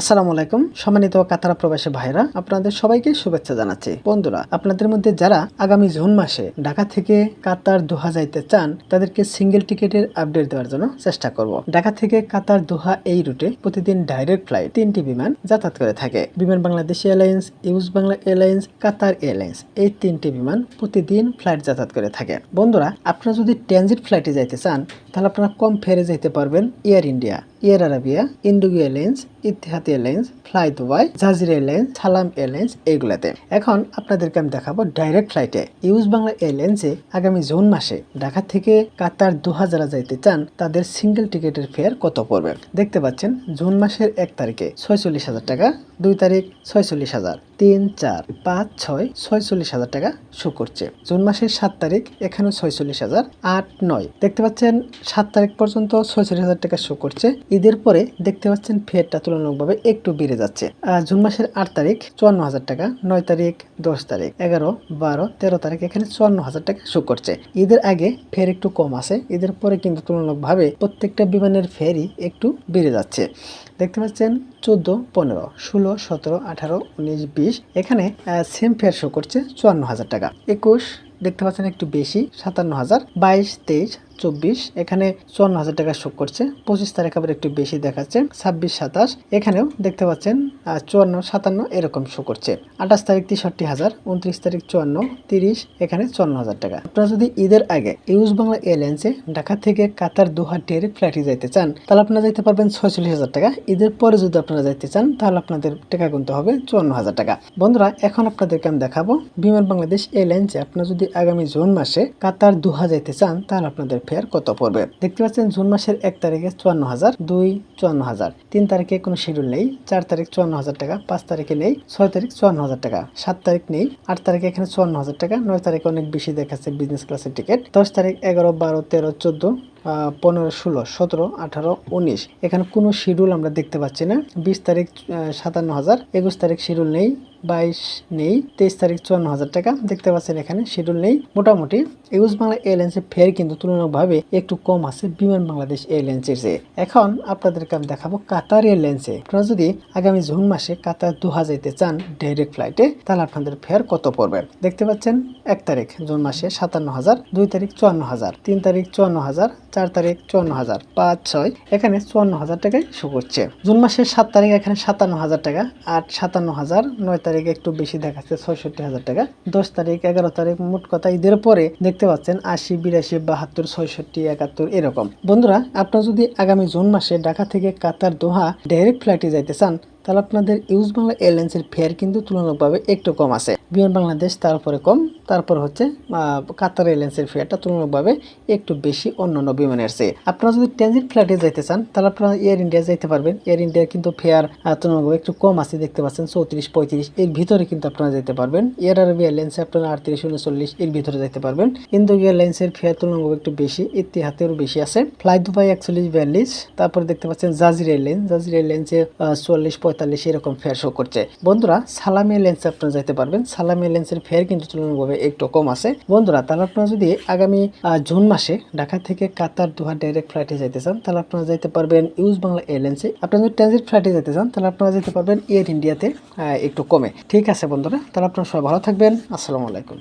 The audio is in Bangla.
আসসালামু আলাইকুম, সম্মানিত কাতারা প্রবাসী ভাইরা আপনাদের সবাইকে শুভেচ্ছা জানাচ্ছি। বন্ধুরা, আপনাদের মধ্যে যারা আগামী জুন মাসে ঢাকা থেকে কাতার দোহা যাইতে চান, তাদেরকে সিঙ্গেল টিকেটের আপডেট দেওয়ার জন্য চেষ্টা করব। ঢাকা থেকে কাতার দোহা এই রুটে প্রতিদিন ডাইরেক্ট ফ্লাইট, তিনটি বিমান যাতায়াত করে থাকে। Biman Bangladesh airlines US Bangla airlines, Qatar airlines, এই তিনটি বিমান প্রতিদিন ফ্লাইট যাতায়াত করে থাকে। বন্ধুরা, আপনারা যদি ট্রানজিট ফ্লাইটে যাইতে চান, তাহলে আপনারা কম ফেরে যেতে পারবেন Air India. Air Arabia IndiGo airlines Etihad airlines fly Dubai Jazeera airlines Salam airlines এইগুলাতে এখন আপনাদেরকে আমি দেখাবো ডাইরেক্ট ফ্লাইটে ইউজ বাংলা এয়ারলাইন্সে আগামী জুন মাসে ঢাকা থেকে কাতার দোহা যারা যাইতে চান, তাদের সিঙ্গেল টিকেটের ফেয়ার কত পড়বে? দেখতে পাচ্ছেন, জুন মাসের এক তারিখে ছয়চল্লিশ হাজার টাকা, দুই তারিখ ছয়চল্লিশ হাজার, তিন চার পাঁচ ছয় ছয়চল্লিশ হাজার টাকা শো করছে। জুন মাসের সাত তারিখ, এখানেও ছয়চল্লিশ হাজার, আট নয়। দেখতে পাচ্ছেন, সাত তারিখ পর্যন্ত ছয়চল্লিশ হাজার টাকা শো করছে ঈদের পরে দেখতে পাচ্ছেন ফেয়ারটা তুলনামূলকভাবে একটু বেড়ে যাচ্ছে। জুন মাসের আট তারিখ, চুয়ান্ন হাজার টাকা, নয় তারিখ, দশ তারিখ, এগারো, বারো, তেরো তারিখ এখানে চুয়ান্ন হাজার টাকা শো করছে। ঈদের আগে ফের একটু কম আছে, ঈদের পরে কিন্তু তুলনামূলকভাবে প্রত্যেকটা বিমানের ফেরই একটু বেড়ে যাচ্ছে। দেখতে পাচ্ছেন চোদ্দ, পনেরো, ষোলো, সতেরো, আঠারো, উনিশ, বিশ, এখানে সেম ফেয়ার শো করছে চুয়ান্ন হাজার টাকা। একুশ, দেখতে পাচ্ছেন একটু বেশি, সাতান্ন হাজার, বাইশ, তেইশ চব্বিশ, এখানে চুয়ান্ন হাজার টাকা শো করছে। পঁচিশ তারিখ আবার একটু বেশি দেখাচ্ছে, ছাব্বিশ, সাতাশ। এখানেও দেখতে পাচ্ছেন চুয়ান্ন, সাতান্ন এরকম শো করছে। আঠাশ তারিখ তেষট্টি হাজার, উনত্রিশ তারিখ চুয়ান্ন, তিরিশ, এখানে চুয়ান্ন হাজার টাকা। আপনারা যদি ঈদের আগে ইউজ বাংলা এয়ারলাইন্সে ঢাকা থেকে কাতার দোহা ডাইরেক্ট ফ্লাইটে যাইতে চান, তাহলে আপনারা যাইতে পারবেন ছয়চল্লিশ হাজার টাকা। ঈদের পরে যদি আপনারা যাইতে চান, তাহলে আপনাদের টাকা গুনতে হবে চুয়ান্ন হাজার টাকা। বন্ধুরা, এখন আপনাদেরকে আমি দেখাবো বিমান বাংলাদেশ এয়ারলাইন্সে আপনারা যদি আগামী জুন মাসে কাতার দোহা যাইতে চান, তাহলে আপনাদের ফেয়ার কত পড়বে? দেখতে পাচ্ছেন, জুন মাসের এক তারিখে চুয়ান্ন হাজার দুই চুয়ান্ন হাজার তিন তারিখে কোনো শিডিউল নেই, চার তারিখ চুয়ান্ন হাজার টাকা, পাঁচ তারিখে নেই, ছয় তারিখ চুয়ান্ন হাজার টাকা, সাত তারিখ নেই, আট তারিখে এখানে চুয়ান্ন হাজার টাকা, নয় তারিখে অনেক বেশি দেখাচ্ছে বিজনেস ক্লাসের টিকিট দশ তারিখ এগারো, বারো, তেরো, চোদ্দ পনেরো, ষোলো, সতেরো, আঠারো, উনিশ। এখানে কোনো শিডিউল আমরা দেখতে পাচ্ছি না। বিশ তারিখ সাতান্ন হাজার, একুশ তারিখ শিডিউল নেই, বাইশ নেই, তেইশ তারিখ চুয়ান্ন হাজার টাকা দেখতে পাচ্ছেন এখানে শিডিউল নেই। মোটামুটি ইউজ বাংলা এয়ারলাইন্সের ফেয়ার কিন্তু তুলনামূলকভাবে একটু কম আছে বিমান বাংলাদেশ এয়ারলাইন্সের চেয়ে। এখন আপনাদেরকে আমি দেখাবো কাতার এয়ারলাইন্সে। আপনারা যদি আগামী জুন মাসে কাতার দোহা যেতে চান ডাইরেক্ট ফ্লাইটে তাহলে আপনাদের ফেয়ার কত পড়বে? দেখতে পাচ্ছেন, এক তারিখ জুন মাসে সাতান্ন হাজার, দুই তারিখ চুয়ান্ন হাজার, তিন তারিখ চুয়ান্ন হাজার চার তারিখ চুয়ান্ন হাজার পাঁচ ছয়। এখানে চুয়ান্ন হাজার টাকায় শো করছে। জুন মাসের সাত তারিখ এখানে সাতান্ন হাজার টাকা আট সাতান্ন হাজার নয় তারিখ একটু বেশি দেখাচ্ছে ছয়ষট্টি হাজার টাকা। দশ তারিখ, এগারো তারিখ মোট কথা ঈদের পরে দেখতে পাচ্ছেন আশি, বিরাশি, বাহাত্তর, ছয়ষট্টি, একাত্তর এরকম। বন্ধুরা, আপনারা যদি আগামী জুন মাসে ঢাকা থেকে কাতার, দোহা ডাইরেক্ট ফ্লাইটে যাইতে চান তাহলে আপনাদের ইউজ বাংলা এয়ারলাইন্সের ফেয়ার কিন্তু তুলনামূলকভাবে একটু কম আছে। বিমান বাংলাদেশ তারপরে কম, তারপর হচ্ছে কাতার এয়ারলাইন্সের ফেয়ারটা তুলনামূলকভাবে একটু বেশি অন্যান্য বিমানের চেয়ে। আপনারা যদি ট্রানজিট ফ্লাইটে যেতে চান, তাহলে আপনারা এয়ার ইন্ডিয়া যেতে পারবেন। এয়ার ইন্ডিয়ার কিন্তু ফেয়ার তুলনামূলকভাবে একটু কম আছে, দেখতে পাচ্ছেন, চৌত্রিশ, পঁয়ত্রিশ। এর ভিতরে কিন্তু আপনারা যেতে পারবেন। এয়ার আরবি এয়ারলাইন্সে আপনারা আটত্রিশ, উনচল্লিশ, এর ভিতরে যেতে পারবেন। ইন্দো এয়ারলাইন্সের ফেয়ার তুলনামূলক একটু বেশি ইতিহাতেরও বেশি আছে। ফ্লাই দুবাই একচল্লিশ বিয়াল্লিশ তারপর দেখতে পাচ্ছেন জাজির এয়ারলাইন্স জাজির এয়ারলাইন্সে চুয়াল্লিশ পঁয়তাল্লিশ এরকম ফেয়ার শো করছে। বন্ধুরা, সালাম এয়ারলাইন্সে আপনারা যেতে পারবেন। সালাম লেন্সের ফেয়ার কিন্তু তুলনামূলকভাবে একটু কম আছে। বন্ধুরা, তাহলে আপনারা যদি আগামী জুন মাসে ঢাকা থেকে কাতার দোহা ডাইরেক্ট ফ্লাইটে যেতে চান, তাহলে আপনারা যেতে পারবেন ইউজ বাংলা এয়ারলাইন্সে আপনারা যদি ট্রানজিট ফ্লাইটে যেতে চান, তাহলে আপনারা যেতে পারবেন এয়ার ইন্ডিয়াতে একটু কমে। ঠিক আছে বন্ধুরা, তাহলে আপনারা সবাই ভালো থাকবেন। আসসালামু আলাইকুম।